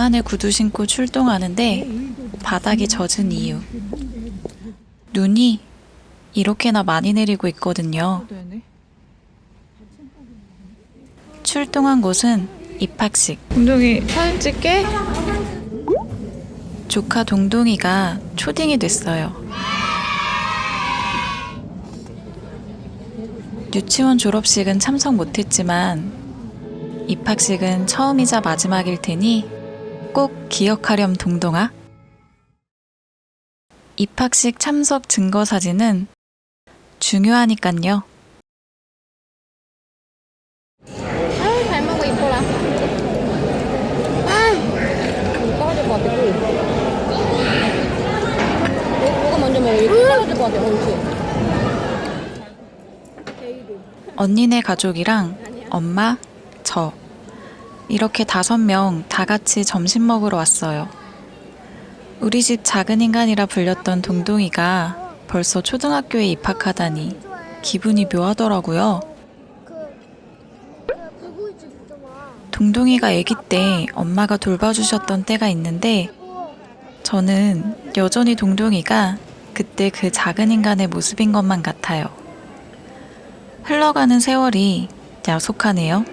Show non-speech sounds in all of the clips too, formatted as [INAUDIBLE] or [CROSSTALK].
간만에 구두 신고 출동하는데 바닥이 젖은 이유. 눈이 이렇게나 많이 내리고 있거든요. 출동한 곳은 입학식. 운동이 사진 찍게? 조카 동동이가 초딩이 됐어요. 유치원 졸업식은 참석 못했지만 입학식은 처음이자 마지막일 테니 꼭 기억하렴 동동아. 입학식 참석 증거 사진은 중요하니깐요. 아유 잘 먹어 이뻐라. 아유 떨어질 것 같아. 꿀 뭐가 먼저 먹어? 이거 떨어질 것 같아 옳지. 언니네 가족이랑 엄마, 저 이렇게 다섯 명 다 같이 점심 먹으러 왔어요. 우리 집 작은 인간이라 불렸던 동동이가 벌써 초등학교에 입학하다니 기분이 묘하더라고요. 동동이가 아기 때 엄마가 돌봐주셨던 때가 있는데 저는 여전히 동동이가 그때 그 작은 인간의 모습인 것만 같아요. 흘러가는 세월이 야속하네요.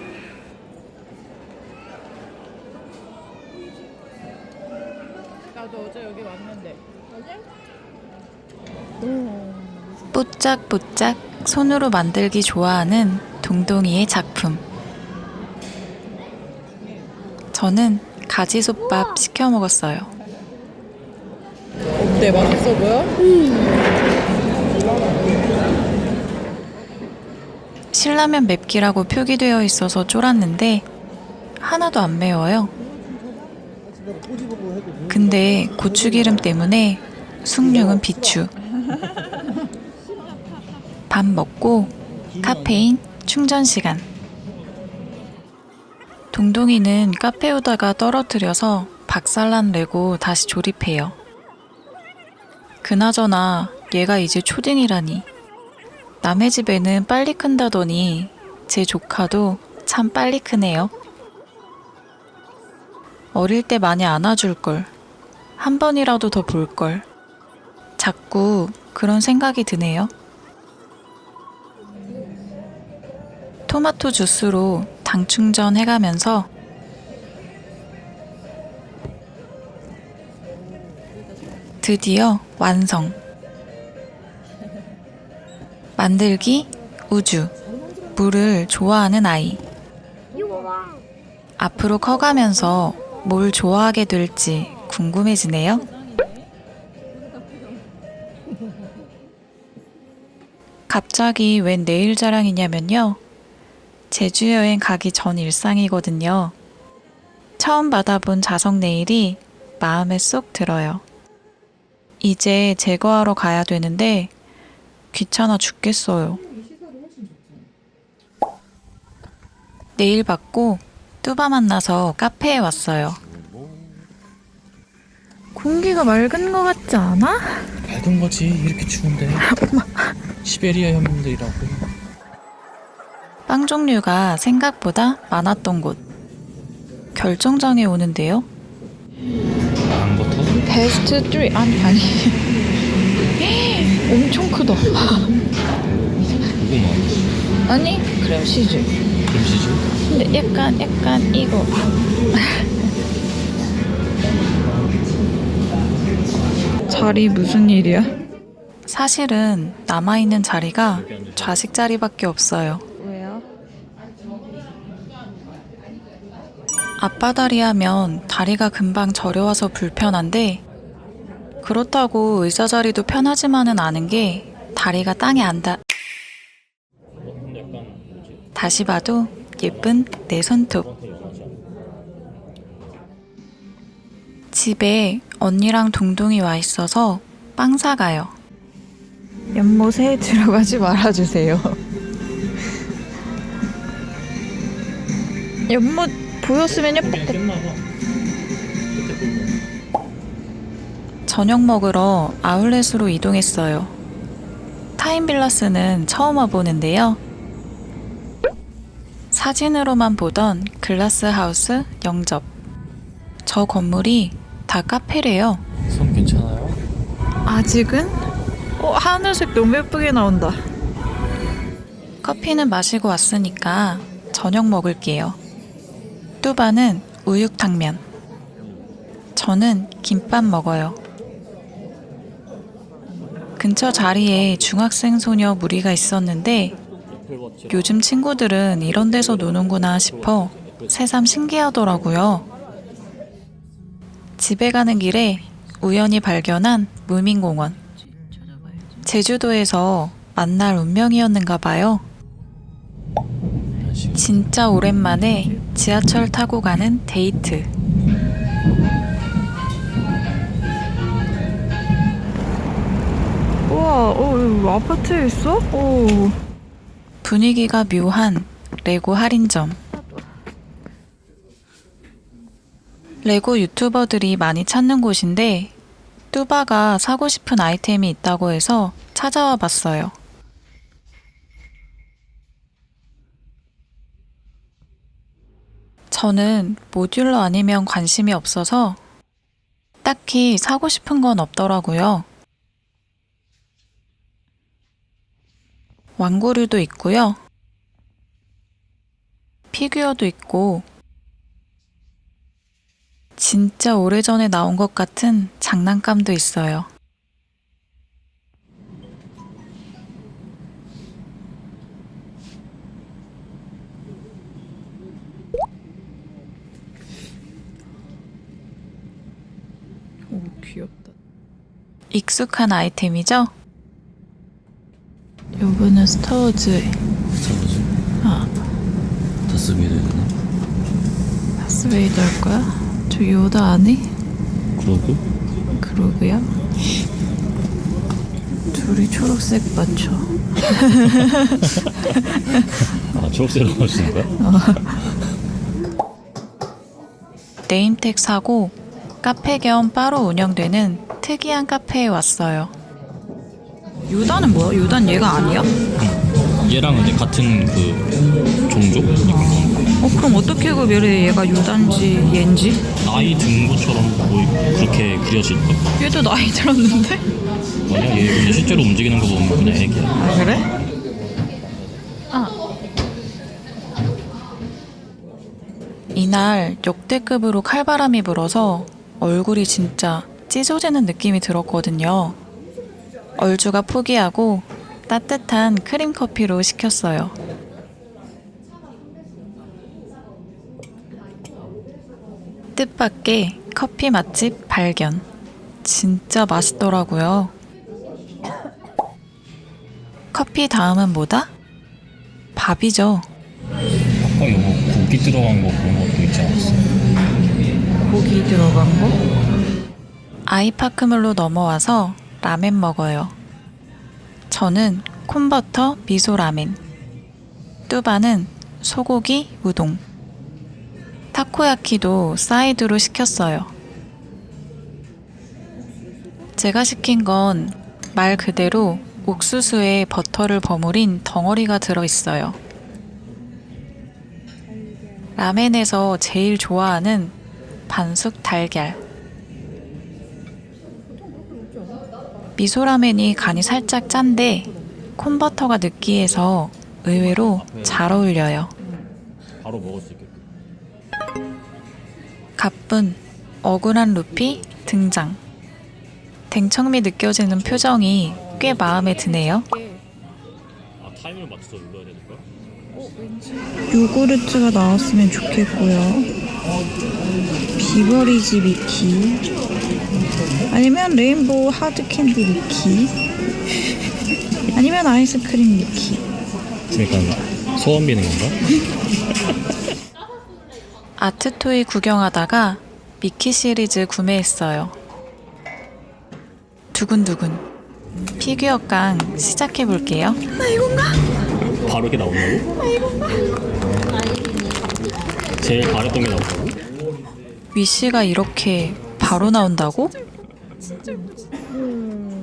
나도 어제 여기 왔는데. 뽀짝뽀짝 손으로 만들기 좋아하는 동동이의 작품. 저는 가지솥밥 시켜 먹었어요. 어때 맛있어 보여? 신라면 맵기라고 표기되어 있어서 쫄았는데 하나도 안 매워요. 근데 고추기름 때문에 숭늉은 비추. 밥 먹고 카페인 충전 시간. 동동이는 카페 오다가 떨어뜨려서 박살난 내고 다시 조립해요. 그나저나 얘가 이제 초딩이라니. 남의 집에는 빨리 큰다더니 제 조카도 참 빨리 크네요. 어릴 때 많이 안아줄 걸. 한 번이라도 더 볼 걸. 자꾸 그런 생각이 드네요. 토마토 주스로 당 충전 해가면서 드디어 완성. 만들기 우주 물을 좋아하는 아이 앞으로 커가면서 뭘 좋아하게 될지 궁금해지네요. 갑자기 웬 내일 자랑이냐면요. 제주 여행 가기 전 일상이거든요. 처음 받아본 자석 네일이 마음에 쏙 들어요. 이제 제거하러 가야 되는데 귀찮아 죽겠어요. 내일 받고 뚜바 만나서 카페에 왔어요. 공기가 맑은 것 같지 않아? 밝은 거지 이렇게 추운데 [LAUGHS] 시베리아 현민들이라고 빵 종류가 생각보다 많았던 곳. 결정장에 오는데요. 망부터 베스트 3 아니 아니 [LAUGHS] 엄청 크다 고구마 아니 크림 치즈 김치즈 근데 약간 약간 이거 [LAUGHS] 자리 무슨 일이야? 사실은 남아있는 자리가 좌식 자리밖에 없어요. 앞바다리 하면 다리가 금방 저려와서 불편한데 그렇다고 의자 자리도 편하지만은 않은 게 다리가 땅에 안 닿. 다시 봐도 예쁜 내 손톱. 집에 언니랑 동동이 와 있어서 빵 사가요. 연못에 들어가지 말아주세요 [LAUGHS] 연못 보였으면요 그냥 끝나봐 저녁 먹으러 아울렛으로 이동했어요. 타임빌라스는 처음 와보는데요. 사진으로만 보던 글라스 하우스 영접. 저 건물이 다 카페래요. 손 괜찮아요? 아직은? 어, 하늘색 너무 예쁘게 나온다. 커피는 마시고 왔으니까 저녁 먹을게요. 뚜바는 우육탕면. 저는 김밥 먹어요. 근처 자리에 중학생 소녀 무리가 있었는데 요즘 친구들은 이런 데서 노는구나 싶어 새삼 신기하더라고요. 집에 가는 길에 우연히 발견한 무민공원. 제주도에서 만날 운명이었는가 봐요. 진짜 오랜만에 지하철 타고 가는 데이트. 우와, 어, 아파트에 있어? 오. 분위기가 묘한 레고 할인점. 레고 유튜버들이 많이 찾는 곳인데 뚜바가 사고 싶은 아이템이 있다고 해서 찾아와 봤어요. 저는 모듈러 아니면 관심이 없어서 딱히 사고 싶은 건 없더라고요. 왕구류도 있고요. 피규어도 있고 진짜 오래전에 나온 것 같은 장난감도 있어요. 오, 귀엽다. 익숙한 아이템이죠? 요거는 스타워즈 스타워즈 아. 다스베이더 해야 되나? 다스베이더 할 거야? 저 요다 아니? 그러고? 그러고요. 둘이 초록색 맞춰. [LAUGHS] 아 초록색으로 하시는 거야? [LAUGHS] 네임택 사고 카페 겸 바로 운영되는 특이한 카페에 왔어요. 요단은 뭐야? 요단 얘가 아니야? 얘랑 근데 같은 그 종족? 어, 그럼 어떻게 구별해? 얘가 요단지 얘인지? 나이 든 것처럼 거의 그렇게 그려질 거 얘도 나이 들었는데? 아니야 얘 그냥 실제로 움직이는 거 보면 그냥 애기야 아, 그래? 이날 역대급으로 칼바람이 불어서 얼굴이 진짜 찢어지는 느낌이 들었거든요. 얼주가 포기하고 따뜻한 크림 커피로 시켰어요. 뜻밖의 커피 맛집 발견. 진짜 맛있더라고요. 커피 다음은 뭐다? 밥이죠. 아까 이거 고기 들어간 거 그런 것도 있지 않았어? 고기 들어간 거? 아이파크물로 넘어와서 라멘 먹어요. 저는 콘버터 미소 라멘. 뚜바는 소고기 우동. 타코야키도 사이드로 시켰어요. 제가 시킨 건 말 그대로 옥수수에 버터를 버무린 덩어리가 들어 있어요. 라멘에서 제일 좋아하는 반숙 달걀. 미소라멘이 간이 살짝 짠데 콘버터가 느끼해서 의외로 잘 어울려요. 바로 먹을 수 있게끔 가쁜 억울한 루피 등장. 댕청미 느껴지는 표정이 꽤 마음에 드네요. 아 타이밍을 맞춰서 눌러야 되는 거야? 요구르트가 나왔으면 좋겠고요. 비버리지 미키. 아니면 레인보우 하드 캔디 미키. [LAUGHS] 아니면 아이스크림 미키. 약간 소원 비는 건가? [LAUGHS] 아트토이 구경하다가 미키 시리즈 구매했어요. 두근두근. 피규어깡 시작해볼게요. 바로 이렇게 나온다고? 제일 바랬던 게 나온다고? 위시가 이렇게 바로 나온다고?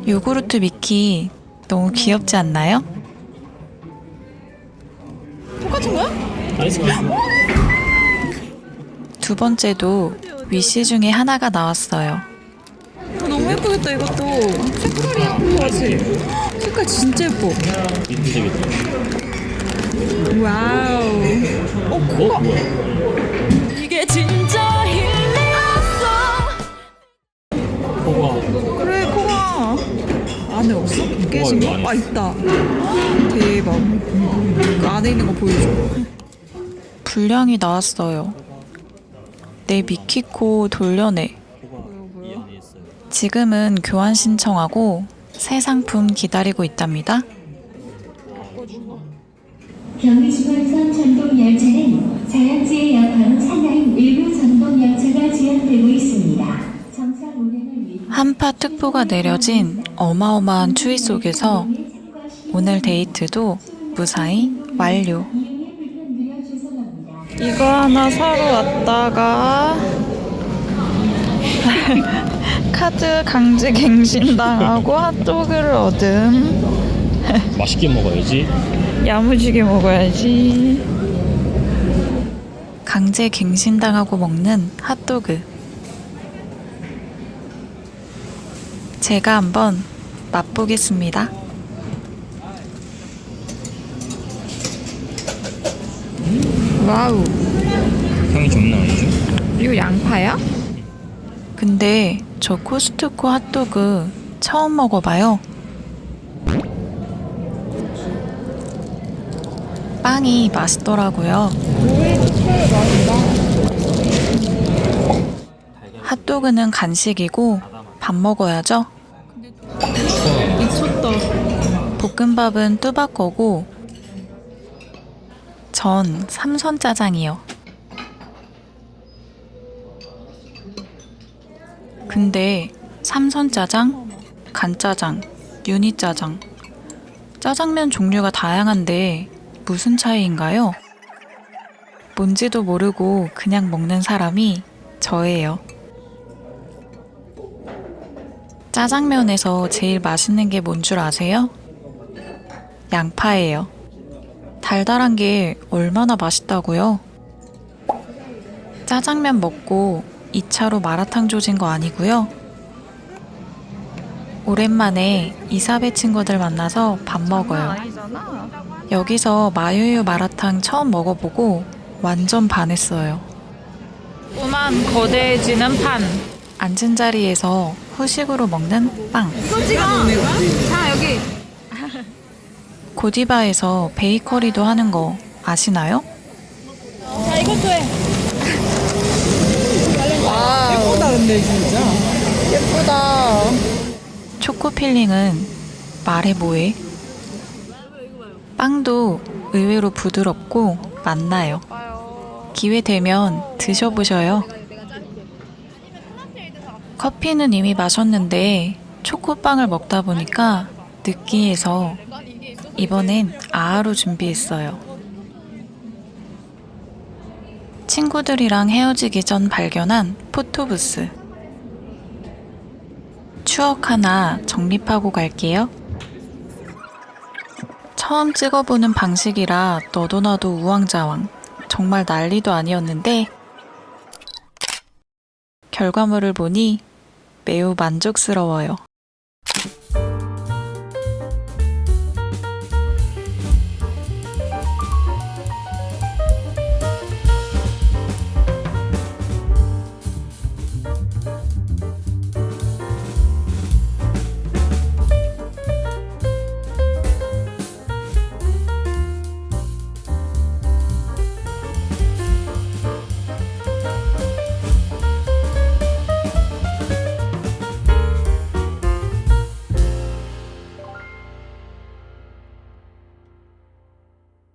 요구르트 미키 너무 귀엽지 않나요? 아이스크림 두 번째도 위시 중에 하나가 나왔어요. 어, 너무 예쁘겠다 이것도. 색깔이 예쁘지. 색깔 진짜 예뻐. 와우. 어, 뭐야? 이게 진짜 힐링이었어. 코가 그래 코가 안에 없어? 깨진 거? 아 있다. 대박. 그 안에 있는 거 보여줘. 분량이 나왔어요. 내 미키코 돌려내. 지금은 교환 신청하고 새 상품 기다리고 있답니다. 경의중앙선 전동 열차는 자양지의 여파로 차량 일부 전동 열차가 지연되고 있습니다. 한파 특보가 내려진 어마어마한 추위 속에서 오늘 데이트도 무사히 완료. 이거 하나 사러 왔다가 [LAUGHS] 카드 강제 갱신당하고 핫도그를 얻음. 맛있게 먹어야지. 야무지게 먹어야지. 강제 갱신당하고 먹는 핫도그. 제가 한번 맛보겠습니다. 와우. 향이 장난 아니죠? 이거 양파야? 근데 저 코스트코 핫도그 처음 먹어봐요. 빵이 맛있더라고요. 핫도그는 간식이고 밥 먹어야죠. 볶음밥은 뚜박 거고 전 삼선 짜장이요. 근데 삼선 짜장, 간짜장, 유니 짜장 짜장면 종류가 다양한데 무슨 차이인가요? 뭔지도 모르고 그냥 먹는 사람이 저예요. 짜장면에서 제일 맛있는 게 뭔 줄 아세요? 양파예요. 달달한 게 얼마나 맛있다고요? 짜장면 먹고 2차로 마라탕 조진 거 아니고요. 오랜만에 이사배 친구들 만나서 밥 먹어요. 여기서 마요유 마라탕 처음 먹어보고 완전 반했어요. 꼬만 거대해지는 판. 앉은 자리에서 후식으로 먹는 빵. 이거 찍어. 자 여기. [LAUGHS] 고디바에서 베이커리도 하는 거 아시나요? 자, 이것도 해. 예쁘다 근데 진짜. 초코 필링은 말해 뭐해? 빵도 의외로 부드럽고 맛나요. 기회 되면 드셔보셔요. 커피는 이미 마셨는데 초코빵을 먹다 보니까 느끼해서 이번엔 아아로 준비했어요. 친구들이랑 헤어지기 전 발견한 포토부스. 추억 하나 정립하고 갈게요. 처음 찍어보는 방식이라 너도 나도 우왕좌왕. 정말 난리도 아니었는데, 결과물을 보니 매우 만족스러워요.